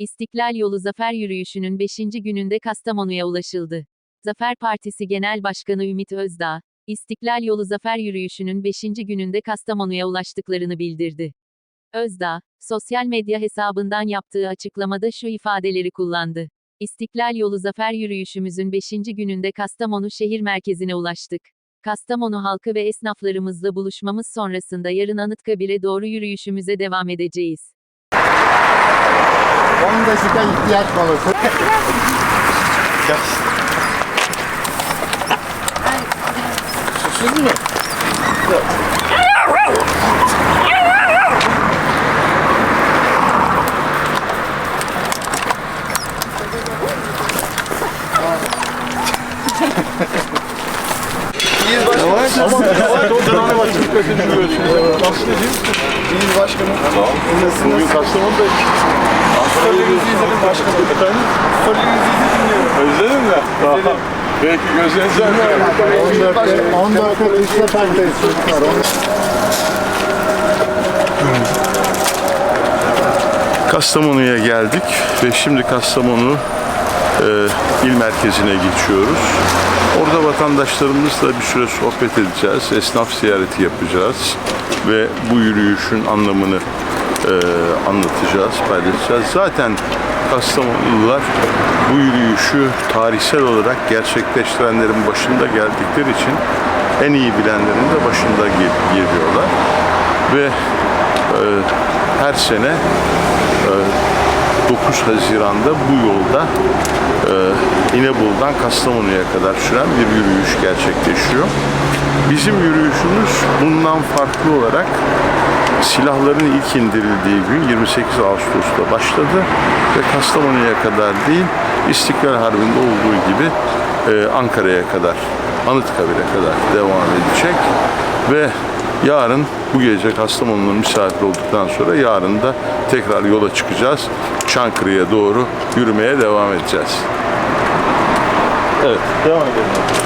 İstiklal Yolu Zafer Yürüyüşü'nün 5. gününde Kastamonu'ya ulaşıldı. Zafer Partisi Genel Başkanı Ümit Özdağ, İstiklal Yolu Zafer Yürüyüşü'nün 5. gününde Kastamonu'ya ulaştıklarını bildirdi. Özdağ, sosyal medya hesabından yaptığı açıklamada şu ifadeleri kullandı. İstiklal Yolu Zafer Yürüyüşümüzün 5. gününde Kastamonu şehir merkezine ulaştık. Kastamonu halkı ve esnaflarımızla buluşmamız sonrasında yarın Anıtkabir'e doğru yürüyüşümüze devam edeceğiz. 10 dakika ihtiyaç molası. Susuz mu? Yavaş ama yavaş o döneme dikkatini sürüyorsun. Nasıl diyeyim? İyiyiz başkanım. Nasılsınız? Bugün Kastamonu'da Storylerinizi izledim başkanım. efendim Storylerinizi izledim diyorum. özledin mi? Tamam. Belki gözlerinizi açıyorum. 14'te 14'te üç seferdeyiz çocuklar. Kastamonu'ya geldik ve şimdi Kastamonu e, il merkezine geçiyoruz. Orada vatandaşlarımızla bir süre sohbet edeceğiz, esnaf ziyareti yapacağız ve bu yürüyüşün anlamını e, anlatacağız, paylaşacağız. Zaten Kastamonlular bu yürüyüşü tarihsel olarak gerçekleştirenlerin başında geldikleri için en iyi bilenlerin de başında gel- geliyorlar ve e, her sene 9 Haziran'da bu yolda e, İnebolu'dan Kastamonu'ya kadar süren bir yürüyüş gerçekleşiyor. Bizim yürüyüşümüz bundan farklı olarak silahların ilk indirildiği gün 28 Ağustos'ta başladı ve Kastamonu'ya kadar değil İstiklal Harbi'nde olduğu gibi e, Ankara'ya kadar, Anıtkabir'e kadar devam edecek ve yarın bu gece Kastamonu'nun misafir olduktan sonra yarın da tekrar yola çıkacağız. Çankırı'ya doğru yürümeye devam edeceğiz. Evet, devam edelim.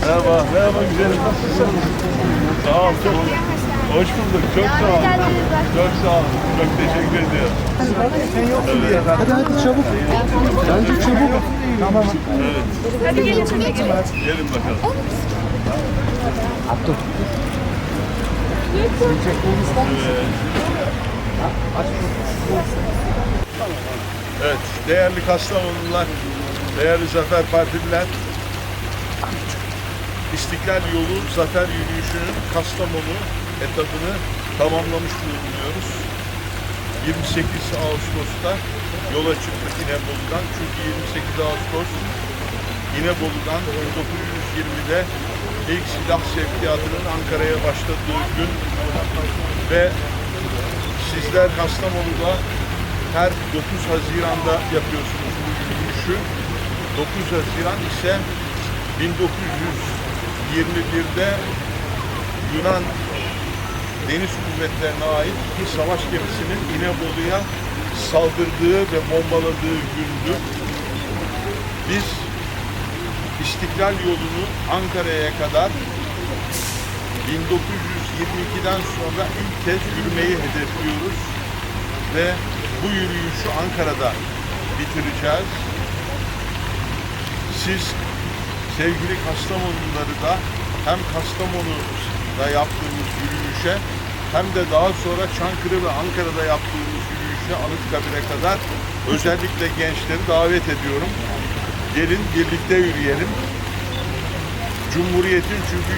Merhaba, merhaba güzelim. Nasılsın? Sağ ol, çok Hoş bulduk, çok sağ ol. Çok sağ ol, çok teşekkür ediyorum. Hadi hadi çabuk. Bence çabuk. Tamam. Gelin bakalım. Evet, değerli Kastamonlular, değerli Zafer Partililer, İstiklal Yolu Zafer Yürüyüşü'nün Kastamonu etabını tamamlamış bulunuyoruz. 28 Ağustos'ta yola çıktık İnebolu'dan. Çünkü 28 Ağustos İnebolu'dan 1920'de ilk silah sevkiyatının Ankara'ya başladığı gün ve sizler Kastamonu'da her 9 Haziran'da yapıyorsunuz bu yürüyüşü. 9 Haziran ise 1921'de Yunan deniz kuvvetlerine ait bir savaş gemisinin İnebolu'ya saldırdığı ve bombaladığı gündü. Biz İstiklal yolunu Ankara'ya kadar 1922'den sonra ilk kez yürümeyi hedefliyoruz ve bu yürüyüşü Ankara'da bitireceğiz. Siz sevgili Kastamonluları da hem Kastamonu'da yaptığımız yürüyüşe hem de daha sonra Çankırı ve Ankara'da yaptığımız yürüyüşe Anıtkabir'e kadar özellikle gençleri davet ediyorum. Gelin birlikte yürüyelim. Cumhuriyet'in çünkü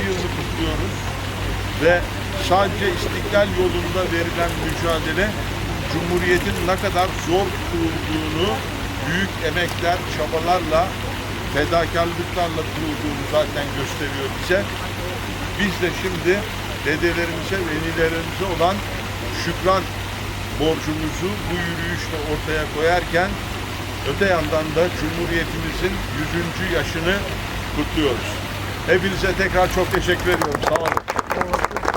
100. yılını kutluyoruz ve sadece İstiklal yolunda verilen mücadele Cumhuriyet'in ne kadar zor kurulduğunu büyük emekler, çabalarla, fedakarlıklarla kurulduğunu zaten gösteriyor bize. Biz de şimdi dedelerimize ve ninelerimize olan şükran borcumuzu bu yürüyüşle ortaya koyarken öte yandan da Cumhuriyetimizin 100. yaşını kutluyoruz. Hepinize tekrar çok teşekkür ediyorum. Sağ olun.